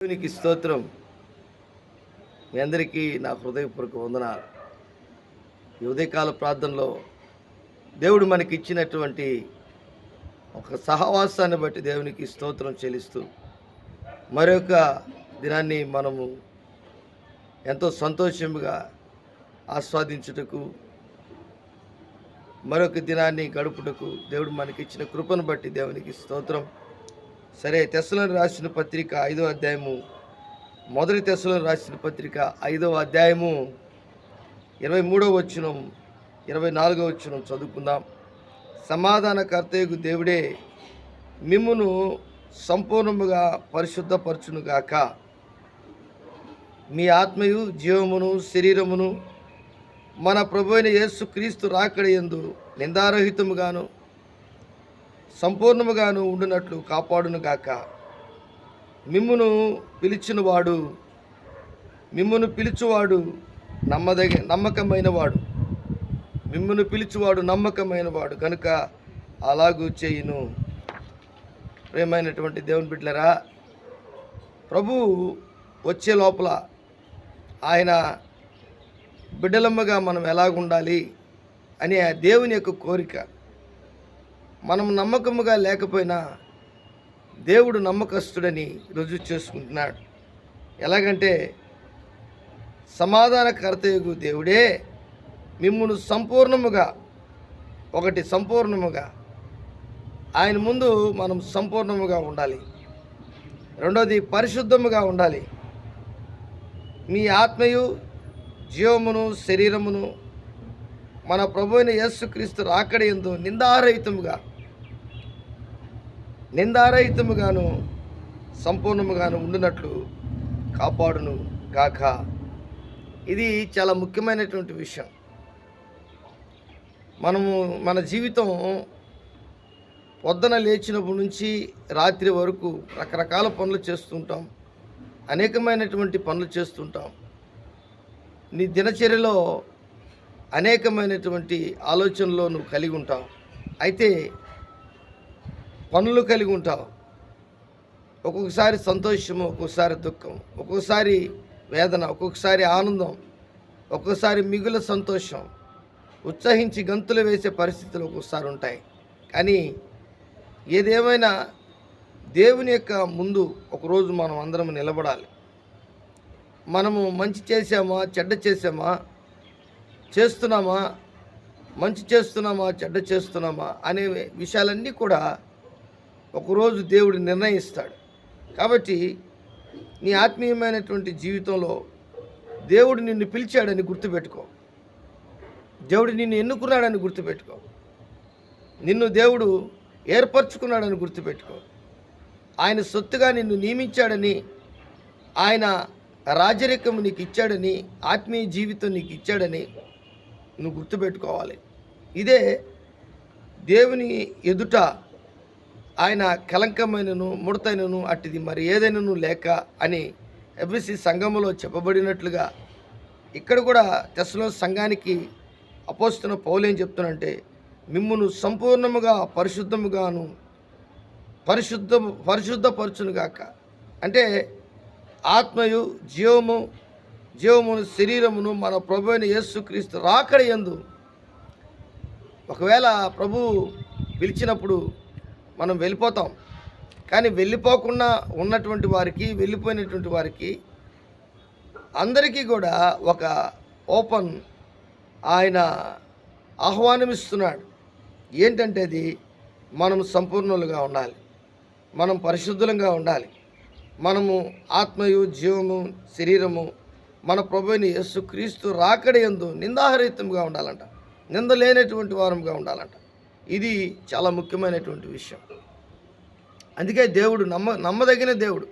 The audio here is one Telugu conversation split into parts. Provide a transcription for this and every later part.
దేవునికి స్తోత్రం. మీ అందరికీ నా హృదయపూర్వక వందనాలు. ఈ ఉదయకాల ప్రార్థనలో దేవుడు మనకి ఇచ్చినటువంటి ఒక సహవాసాన్ని బట్టి దేవునికి స్తోత్రం చెల్లిస్తూ మరొక దినాన్ని మనము ఎంతో సంతోషంగా ఆస్వాదించుటకు మరొక దినాన్ని గడుపుటకు దేవుడు మనకి ఇచ్చిన కృపను బట్టి దేవునికి స్తోత్రం. సరే తెసలను రాసిన పత్రిక ఐదో అధ్యాయము. మొదటి తెసలను రాసిన పత్రిక ఐదవ అధ్యాయము. ఇరవై మూడవ వచ్చినం ఇరవై నాలుగవ వచ్చినం చదువుకుందాం. సమాధానకర్తయ్యకు దేవుడే మిమ్మును సంపూర్ణముగా పరిశుద్ధపరచునుగాక. మీ ఆత్మయు జీవమును శరీరమును మన ప్రభు అయిన యేసు క్రీస్తు రాకడ యందు నిందారహితముగాను సంపూర్ణముగాను ఉండునట్లు కాపాడును గాక. మిమ్మును పిలిచినవాడు మిమ్మును పిలిచువాడు నమ్మదగ నమ్మకమైనవాడు. మిమ్మును పిలుచువాడు నమ్మకమైనవాడు కనుక అలాగూ చేయును. ప్రేమైనటువంటి దేవుని బిడ్డలరా ప్రభు వచ్చే లోపల ఆయన బిడ్డలమ్మగా మనం ఎలాగుండాలి అనే దేవుని యొక్క కోరిక. మనం నమ్మకముగా లేకపోయినా దేవుడు నమ్మకస్తుడని రుజువు చేసుకుంటున్నాడు. ఎలాగంటే సమాధానకర్తయుగు దేవుడే మిమ్మును సంపూర్ణముగా ఒకటి సంపూర్ణముగా ఆయన ముందు మనం సంపూర్ణముగా ఉండాలి. రెండోది పరిశుద్ధముగా ఉండాలి. మీ ఆత్మయు జీవమును శరీరమును మన ప్రభు అయిన యేసుక్రీస్తు రాకడ ఎందు నిందారహితముగా నిందారహితముగాను సంపూర్ణముగాను ఉండినట్లు కాపాడును గాక. ఇది చాలా ముఖ్యమైనటువంటి విషయం. మనము మన జీవితం పొద్దున లేచినప్పటి నుంచి రాత్రి వరకు రకరకాల పనులు చేస్తుంటాం. అనేకమైనటువంటి పనులు చేస్తుంటాం. నీ దినచర్యలో అనేకమైనటువంటి ఆలోచనలో నువ్వు కలిగి ఉంటావు. అయితే పనులు కలిగి ఉంటావు. ఒక్కొక్కసారి సంతోషము ఒక్కొక్కసారి దుఃఖం ఒక్కొక్కసారి వేదన ఒక్కొక్కసారి ఆనందం ఒక్కొక్కసారి మిగుల సంతోషం ఉత్సహించి గంతులు వేసే పరిస్థితులు ఒక్కొక్కసారి ఉంటాయి. కానీ ఏదేమైనా దేవుని యొక్క ముందు ఒకరోజు మనం అందరం నిలబడాలి. మనము మంచి చేసామా చెడ్డ చేసామా చేస్తున్నామా? మంచి చేస్తున్నామా? చెడ్డ చేస్తున్నామా? అనే విషయాలన్నీ కూడా ఒకరోజు దేవుడు నిర్ణయిస్తాడు. కాబట్టి నీ ఆత్మీయమైనటువంటి జీవితంలో దేవుడు నిన్ను పిలిచాడని గుర్తుపెట్టుకో. దేవుడు నిన్ను ఎన్నుకున్నాడని గుర్తుపెట్టుకో. నిన్ను దేవుడు ఏర్పరచుకున్నాడని గుర్తుపెట్టుకో. ఆయన సొత్తుగా నిన్ను నియమించాడని ఆయన రాజరికము నీకు ఇచ్చాడని ఆత్మీయ జీవితం నీకు ఇచ్చాడని నువ్వు గుర్తుపెట్టుకోవాలి. ఇదే దేవుని ఎదుట ఆయన కలంకమైనను ముడతైనను అట్టిది. మరి ఏదైనాను లేక అని ఎఫ్ఎస్సి సంఘములో చెప్పబడినట్లుగా ఇక్కడ కూడా తెసలో సంఘానికి అపోస్తున్న పౌలు ఏం చెప్తున్నంటే మిమ్మును సంపూర్ణముగా పరిశుద్ధముగాను పరిశుద్ధ పరిశుద్ధపరచునుగాక. అంటే ఆత్మయు జీవము జీవమును శరీరమును మన ప్రభు అయిన యేసుక్రీస్తు రాకడ యందు ఒకవేళ ప్రభు పిలిచినప్పుడు మనం వెళ్ళిపోతాం. కానీ వెళ్ళిపోకుండా ఉన్నటువంటి వారికి వెళ్ళిపోయినటువంటి వారికి అందరికీ కూడా ఒక ఓపెన్ ఆయన ఆహ్వానమిస్తున్నాడు. ఏంటంటే అది మనం సంపూర్ణులుగా ఉండాలి. మనం పరిశుద్ధులంగా ఉండాలి. మనము ఆత్మయు జీవము శరీరము మన ప్రభుని యేసు క్రీస్తు రాకడ ఎందు నిందాహరితంగా ఉండాలంట. నింద లేనటువంటి వారంగా ఉండాలంట. ఇది చాలా ముఖ్యమైనటువంటి విషయం. అందుకే దేవుడు నమ్మ నమ్మదగిన దేవుడు.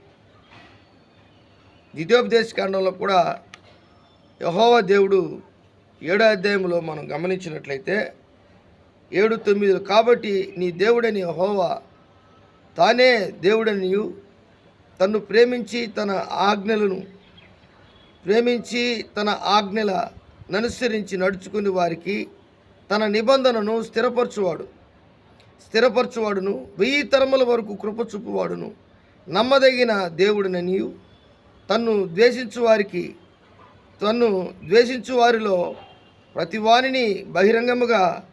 ద్వితీయోపదేశ కాండంలో కూడా యహోవ దేవుడు ఏడో అధ్యాయంలో మనం గమనించినట్లయితే ఏడు తొమ్మిది కాబట్టి నీ దేవుడని యహోవా తానే దేవుడనియు తన్ను ప్రేమించి తన ఆజ్ఞలను ప్రేమించి తన ఆజ్ఞల ననుసరించి నడుచుకుని వారికి తన నిబంధనను స్థిరపరచువాడు. స్థిరపరచువాడును వెయ్యి తరముల వరకు కృప చూపువాడును. నమ్మదగిన దేవుడిననియు తన్ను ద్వేషించు వారికి తన్ను ద్వేషించు వారిలో ప్రతి వానిని బహిరంగముగా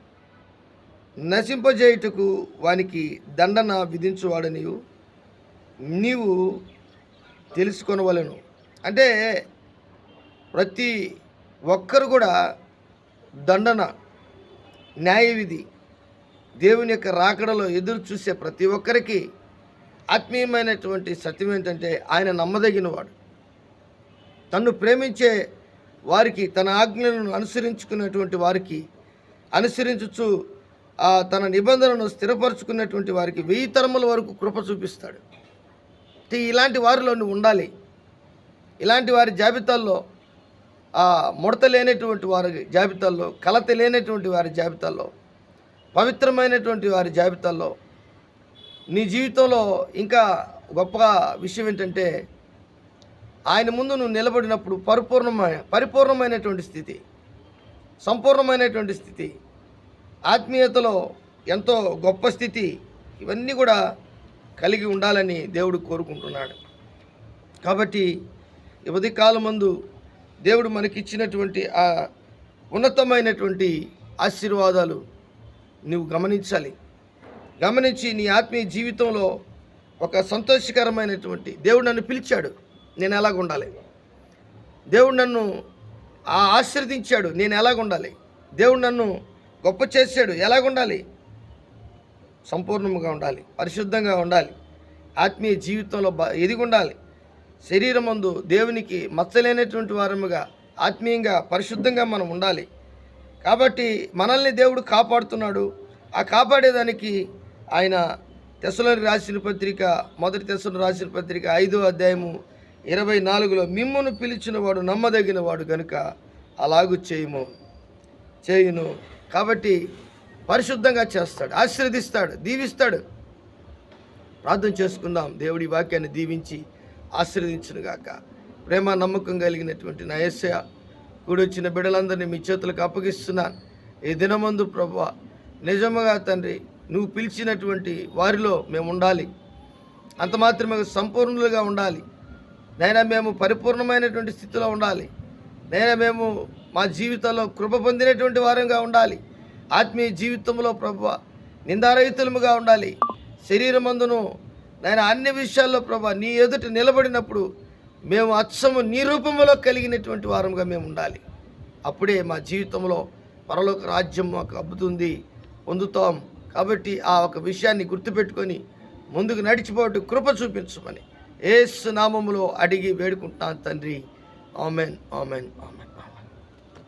నశింపజేయుటకు వానికి దండన విధించువాడనియు నీవు తెలుసుకొనవలను. అంటే ప్రతి ఒక్కరు కూడా దండన న్యాయవిధి దేవుని యొక్క రాకడలో ఎదురు చూసే ప్రతి ఒక్కరికి ఆత్మీయమైనటువంటి సత్యం ఏంటంటే ఆయన నమ్మదగినవాడు. తన్ను ప్రేమించే వారికి తన ఆజ్ఞలను అనుసరించుకున్నటువంటి వారికి అనుసరించుచు ఆ తన నిబంధనను స్థిరపరచుకున్నటువంటి వారికి వెయ్యి తరముల వరకు కృప చూపిస్తాడు. ఇలాంటి వారిలో నువ్వు ఉండాలి. ఇలాంటి వారి జాబితాల్లో ముడత లేనటువంటి వారి జాబితాల్లో కలత లేనటువంటి వారి జాబితాల్లో పవిత్రమైనటువంటి వారి జాబితాల్లో నీ జీవితంలో ఇంకా గొప్ప విషయం ఏంటంటే ఆయన ముందు నువ్వు నిలబడినప్పుడు పరిపూర్ణమైన పరిపూర్ణమైనటువంటి స్థితి సంపూర్ణమైనటువంటి స్థితి ఆత్మీయతలో ఎంతో గొప్ప స్థితి ఇవన్నీ కూడా కలిగి ఉండాలని దేవుడు కోరుకుంటున్నాడు. కాబట్టి ఈ ఉదయకాలం ముందు దేవుడు మనకిచ్చినటువంటి ఆ ఉన్నతమైనటువంటి ఆశీర్వాదాలు నువ్వు గమనించాలి. గమనించి నీ ఆత్మీయ జీవితంలో ఒక సంతోషకరమైనటువంటి దేవుడు నన్ను పిలిచాడు. నేను ఎలాగ ఉండాలి దేవుడు నన్ను ఆ ఆశీర్వదించాడు. నేను ఎలాగ ఉండాలి దేవుడు నన్ను గొప్ప చేశాడు. ఎలాగ ఉండాలి సంపూర్ణంగా ఉండాలి. పరిశుద్ధంగా ఉండాలి. ఆత్మీయ జీవితంలో బ ఎదిగి ఉండాలి శరీరమందు దేవునికి మచ్చలేనటువంటి వారముగా ఆత్మీయంగా పరిశుద్ధంగా మనం ఉండాలి. కాబట్టి మనల్ని దేవుడు కాపాడుతున్నాడు. ఆ కాపాడేదానికి ఆయన తెసలోని రాసిన పత్రిక మొదటి తెసలు రాసిన పత్రిక ఐదో అధ్యాయము ఇరవై నాలుగులో మిమ్మును పిలిచిన వాడు నమ్మదగిన వాడు కనుక అలాగు చేయము చేయును. కాబట్టి పరిశుద్ధంగా చేస్తాడు ఆశీర్వదిస్తాడు దీవిస్తాడు. ప్రార్థన చేసుకుందాం. దేవుడి వాక్యాన్ని దీవించి ఆశీర్వదించునుగాక. ప్రేమ నమ్మకం కలిగినటువంటి నా యేసయ్య కూడొచ్చిన బిడ్డలందరినీ మీ చేతులకు అప్పగిస్తున్నాను. ఈ దినమందు ప్రభు నిజముగా తండ్రి నువ్వు పిలిచినటువంటి వారిలో మేము ఉండాలి. అంత మాత్రమే సంపూర్ణులుగా ఉండాలి. నైనా మేము పరిపూర్ణమైనటువంటి స్థితిలో ఉండాలి. నైనా మేము మా జీవితంలో కృప పొందినటువంటి వారంగా ఉండాలి. ఆత్మీయ జీవితంలో ప్రభు నిందారహితులముగా ఉండాలి. శరీరమందును నేను అన్ని విషయాల్లో ప్రభా నీ ఎదుట నిలబడినప్పుడు మేము అచ్చము నీ రూపంలో కలిగినటువంటి వారంగా మేము ఉండాలి. అప్పుడే మా జీవితంలో పరలోక రాజ్యం మాకు అబ్బుతుంది పొందుతాం. కాబట్టి ఆ ఒక విషయాన్ని గుర్తుపెట్టుకొని ముందుకు నడిచిపోటు కృప చూపించమని ఏసు నామములో అడిగి వేడుకుంటున్నాను తండ్రి. Amen amen amen.